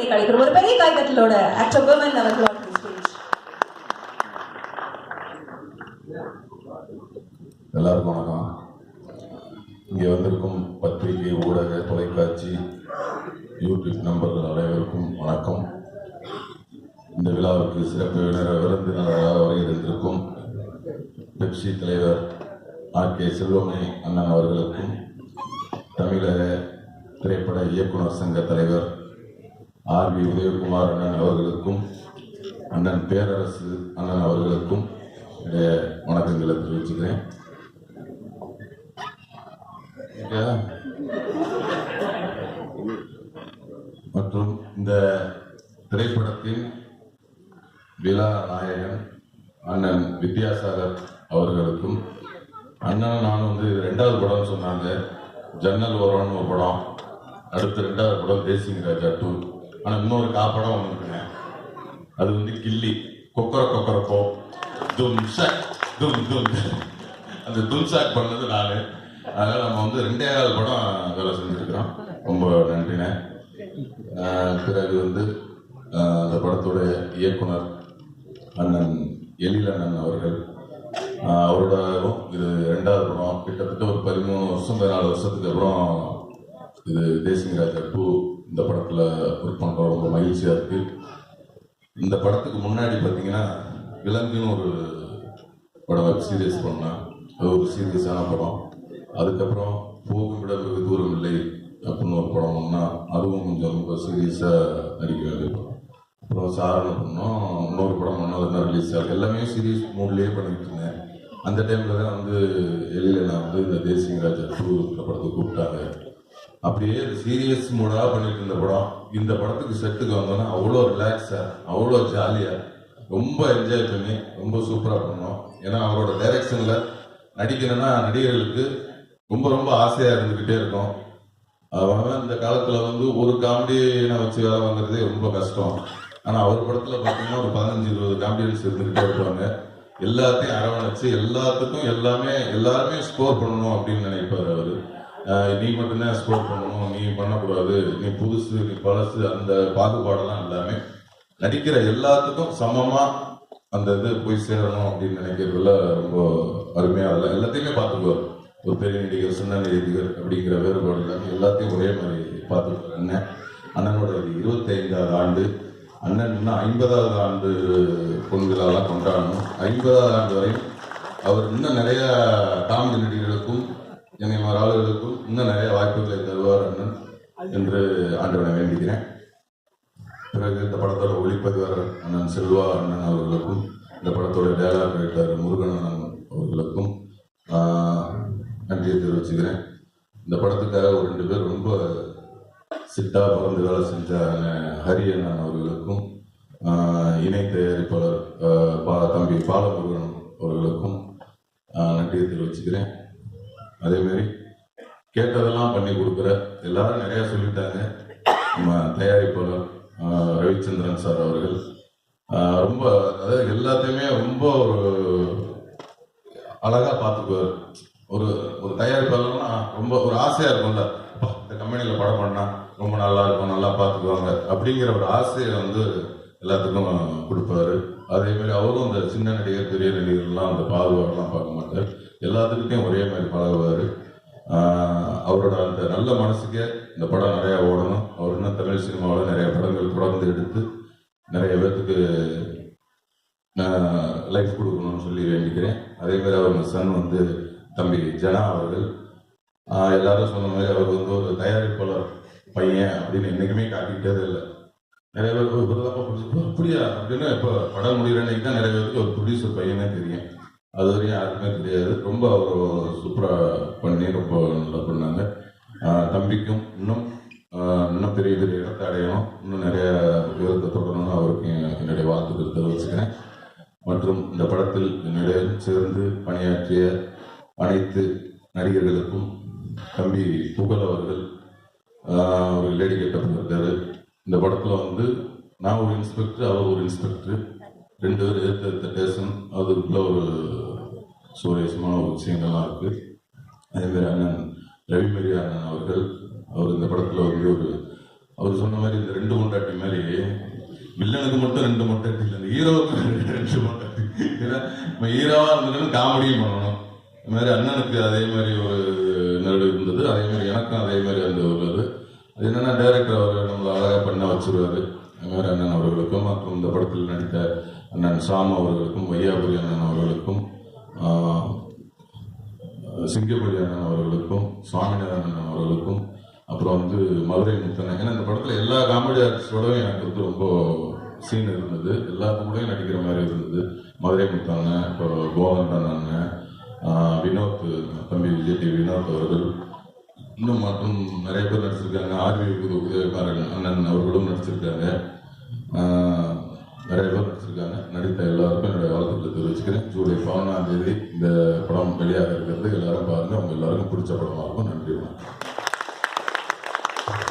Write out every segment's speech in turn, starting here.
கிடைக்கிற ஒரு பெரிய காய்கட்டலோட ஆக்டர் அவர்கள் எல்லாருக்கும் வணக்கம். இங்கே வந்திருக்கும் பத்திரிகை ஊடக தொலைக்காட்சி யூடியூப் நண்பர்கள் அனைவருக்கும் வணக்கம். இந்த விழாவுக்கு சிறப்பு விருந்தினராக இருந்திருக்கும். பெப்சி தலைவர் ஆர். கே. செல்வமணி அண்ணன் அவர்களுக்கும் தமிழக திரைப்பட இயக்குனர் சங்க தலைவர் ஆர் வி உதயகுமார் அண்ணன் அவர்களுக்கும் அண்ணன் பேரரசு அண்ணன் அவர்களுக்கும் என்னுடைய வணக்கங்களை தெரிவிச்சுக்கிறேன். மற்றும் இந்த திரைப்படத்தின் விழா நாயகன் அண்ணன் வித்யாசாகர் அவர்களுக்கும் அண்ணன் நான் வந்து ரெண்டாவது படம்னு சொன்னாங்க. ஜன்னல் ஓரம்னு ஒரு படம் அடுத்த ரெண்டாவது படம் தேசிங் ராஜா டூ. ஆனால் இன்னொரு காப்படம் ஒன்று இருக்குங்க. அது வந்து கில்லி. கொக்கர கொக்கரப்போ தும் தும் தும். அந்த துன்ஷாக் பண்ணது நான். அதனால் நம்ம வந்து ரெண்டே கால் படம் வேலை செஞ்சுருக்கிறோம். ரொம்ப நன்றிண்ணே பிறகு வந்து அந்த படத்துடைய இயக்குனர் அண்ணன் எழில் அண்ணன் அவர்கள். ஆஹ் அவரோட இது ரெண்டாவது படம். கிட்டத்தட்ட ஒரு பதிமூணு வருஷம் பதினாலு வருஷத்துக்கு அப்புறம் இது தேசிங்கராஜர் பூ டூ இந்த படத்தில் ஒர்க் பண்ணுறோம் ரொம்ப மகிழ்ச்சியாக இருக்குது இந்த படத்துக்கு முன்னாடி பார்த்தீங்கன்னா விலங்குன்னு ஒரு படம் வெப் சீரியஸ் பண்ணேன் அது ஒரு சீரியஸான படம். அதுக்கப்புறம் போகும் விட வெகு தூரம் இல்லை அப்படின்னு ஒரு படம் பண்ணால் அதுவும் கொஞ்சம் ரொம்ப சீரியஸாக நடிக்க வேண்டிய படம். அப்புறம் சாரணம் பண்ணோம் இன்னொரு படம் பண்ணோம் அது ரிலீஸ் ஆகும் எல்லாமே சீரியஸ் மூட்லேயே பண்ணிட்டு இருந்தேன். அந்த டைமில் தான் வந்து எழில நான் வந்து இந்த தேசிய ராஜா டூ படத்தை கூப்பிட்டாங்க. அப்படியே சீரியஸ் மூடாக பண்ணிட்டு இருந்த படம். இந்த படத்துக்கு செட்டுக்கு வந்தோன்னா அவ்வளோ ரிலாக்ஸாக அவ்வளோ ஜாலியாக ரொம்ப என்ஜாய் பண்ணி ரொம்ப சூப்பராக பண்ணோம். ஏன்னா அவரோட டைரக்ஷனில் நடிக்கணும்னா நடிகர்களுக்கு ரொம்ப ரொம்ப ஆசையாக இருந்துக்கிட்டே இருக்கும். அவன் இந்த காலத்தில் வந்து ஒரு காமெடியை வச்சு வேலை வாங்குறதே ரொம்ப கஷ்டம். ஆனால் அவர் படத்தில் பார்த்தீங்கன்னா ஒரு பதினஞ்சு இருபது காமெடியன்ஸ் இருந்துக்கிட்டே இருப்பாங்க. எல்லாத்தையும் அரவணைச்சு எல்லாத்துக்கும் எல்லாமே எல்லாருமே ஸ்கோர் பண்ணணும் அப்படின்னு நினைப்பார் அவர். நீ மட்டும்தான் ஸ்கோர் பண்ணணும் நீ பண்ணக்கூடாது நீ புதுசு நீ பழசு அந்த பாகுபாடெல்லாம் எல்லாமே நடிக்கிற எல்லாத்துக்கும் சமமா அந்த இது போய் சேரணும் அப்படின்னு நினைக்கிறதுல ரொம்ப அருமையா இல்லை. எல்லாத்தையுமே பார்த்துக்குவார். ஒரு பெரிய நடிகர் சின்ன நடிகர் அப்படிங்கிற வேறுபாடு இல்லாமல் எல்லாத்தையும் ஒரே மாதிரி பார்த்துக்குவார். அண்ணன் அண்ணனோட இருபத்தைந்தாவது ஆண்டு அண்ணன் இன்னும் ஐம்பதாவது ஆண்டு பொன் விழாலாம் கொண்டாடணும். ஐம்பதாவது ஆண்டு வரை அவர் இன்னும் நிறைய காமெடி நடிகர்களுக்கும் என்னை மாதிரி ஆளுகளுக்கும் இன்னும் நிறைய வாய்ப்புகளை தருவார் அண்ணன் என்று ஆண்டவனை வேண்டிக்கிறேன். பிறகு இந்த படத்தோட ஒளிப்பதிவர் அண்ணன் செல்வா அண்ணன் அவர்களுக்கும் இந்த படத்தோட டயலாக் ரைட்டர் முருகன் அண்ணன் அவர்களுக்கும் நன்றியை தெரிவிச்சுக்கிறேன். இந்த படத்துக்காக ஒரு ரெண்டு பேர் ரொம்ப சிட்டா பறந்து வேலை செஞ்ச ஹரி அண்ணன் அவர்களுக்கும் இணை தயாரிப்பாளர் பா- தம்பி பாலமுருகன் அவர்களுக்கும் நன்றியை தெரிவிச்சுக்கிறேன். அதேமாரி கேட்டதெல்லாம் பண்ணி கொடுக்குற. எல்லாரும் நிறைய சொல்லிட்டாங்க. நம்ம தயாரிப்பாளர் ரவிச்சந்திரன் சார் அவர்கள். ரொம்ப அதாவது எல்லாத்தையுமே ரொம்ப ஒரு அழகா பார்த்துக்குவார். ஒரு ஒரு தயாரிப்பாளர்னா ரொம்ப ஒரு ஆசையா இருக்கும்ல. இந்த கம்பெனியில் படம் பண்ணா ரொம்ப நல்லா இருக்கும் நல்லா பார்த்துக்குவாங்க. அப்படிங்கிற ஒரு ஆசையை வந்து எல்லாத்துக்கும் கொடுப்பாரு. அதே மாதிரி அவரும் அந்த சின்ன நடிகர் பெரிய நடிகர்லாம் அந்த பாகுபாடெல்லாம் பார்க்க மாட்டார். எல்லாத்துக்கிட்டையும் ஒரே மாதிரி பழகுவார். அவரோட அந்த நல்ல மனசுக்கே இந்த படம் நிறையா ஓடணும். அவர் இன்னும் தமிழ் சினிமாவில் நிறைய படங்கள் தொடர்ந்து எடுத்து நிறைய பேர்த்துக்கு லைஃப் கொடுக்கணும்னு சொல்லி வேண்டிக்கிறேன். அதே மாதிரி அவங்க சன் வந்து தம்பி ஜனா அவர்கள். எல்லாரும் சொன்ன மாதிரி அவர் வந்து ஒரு தயாரிப்பாளர் பையன் அப்படின்னு என்றைக்குமே காட்டிக்கிட்டதே இல்லை. நிறைய பேர் ஒரு புதுதாக பிடிச்சி அப்படியா? அப்படின்னு இப்போ படம் முடிகிற அன்னைக்கு தான் நிறைய பேருக்கு ஒரு ப்ரொடியூசர் பையனே தெரியும். அது வரையும் யாருக்குமே தெரியாது. ரொம்ப அவர் சூப்பராக பண்ணி ரொம்ப நல்லா பண்ணாங்க. தம்பிக்கும் இன்னும் இன்னும் பெரிய பெரிய இடத்தை அடையணும். இன்னும் நிறைய விதத்தை தொடரணும்னு அவருக்கு என்னுடைய வாழ்த்துக்கள் தெரிவிச்சுக்கிறேன். மற்றும் இந்த படத்தில் என்னுடன் சேர்ந்து பணியாற்றிய அனைத்து நடிகர்களுக்கும் தம்பி புகழ் அவர்கள் ஒரு லேடி கெட்டப் இருக்காரு. இந்த படத்தில் வந்து நான் ஒரு இன்ஸ்பெக்டர் அவர் ஒரு இன்ஸ்பெக்டர். ரெண்டு பேர் எடுத்த எடுத்த டேஷன் அதுக்குள்ள ஒரு சுவாரஸ்யமான ஒரு விஷயங்கள்லாம் இருக்குது அதேமாதிரி அண்ணன் ரவிமரி அண்ணன் அவர்கள் அவர் இந்த படத்தில் வந்து ஒரு அவர் சொன்ன மாதிரி இந்த ரெண்டு கொண்டாட்டி மாதிரி வில்லனுக்கு மட்டும் ரெண்டு மொட்டாட்டி இல்லை இந்த ஹீரோவுக்கு ரெண்டு மொட்டாட்டி. ஏன்னா நம்ம ஹீரோவா இருந்தாலும் காமெடியும் பண்ணணும். இந்த மாதிரி அண்ணனுக்கு அதே மாதிரி ஒரு நடு இருந்தது. அதே மாதிரி எனக்கும் அதே மாதிரி அந்த ஒரு அது என்னன்னா டைரக்டர் அவர் நம்மளை அழகாக பண்ண வச்சிருவாரு. அது மாதிரி அண்ணன் அவர்களுக்கும் மற்றும் இந்த படத்தில் நடித்த அண்ணன் சாம் அவர்களுக்கும் வையாபுரி அண்ணன் அவர்களுக்கும் ஆஹ், அவர்களுக்கும் சுவாமிநாதன் அவர்களுக்கும் அப்புறம் வந்து மதுரை முத்தண்ணன். ஏன்னா இந்த படத்தில் எல்லா காமெடி ஆர்டிஸ்டோடவும் எனக்கு வந்து ரொம்ப சீன் இருந்தது. எல்லாத்துக்கூடயும் நடிக்கிற மாதிரி இருந்தது. மதுரை முத்தண்ணன் இப்போ கோவந்தன் அண்ணன் வினோத் தம்பி விஜய் டி வினோத் அவர்கள். இன்னும் மற்றும் நிறைய பேர் நடிச்சிருக்காங்க. ஆர்வி குரு உதயகுமாரன் அண்ணன் அவர்களும் நடிச்சிருக்காங்க. நிறைய பேர் நடிச்சிருக்காங்க. நடித்த எல்லாருக்கும் என்னோட வாழ்த்துக்களை வச்சுக்கிறேன். ஜூலை பதினாம் தேதி இந்த படம் வெளியாக இருக்கிறது. எல்லாரும் பாருங்க. அவங்க எல்லாருக்கும் பிடிச்ச படமா இருக்கும். நன்றி வணக்கம்.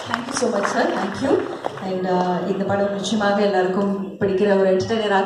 Thank you so much sir thank you and இந்த படம் நிச்சயமாக எல்லாருக்கும் பிடிக்கிற ஒரு என்டர்டைனராக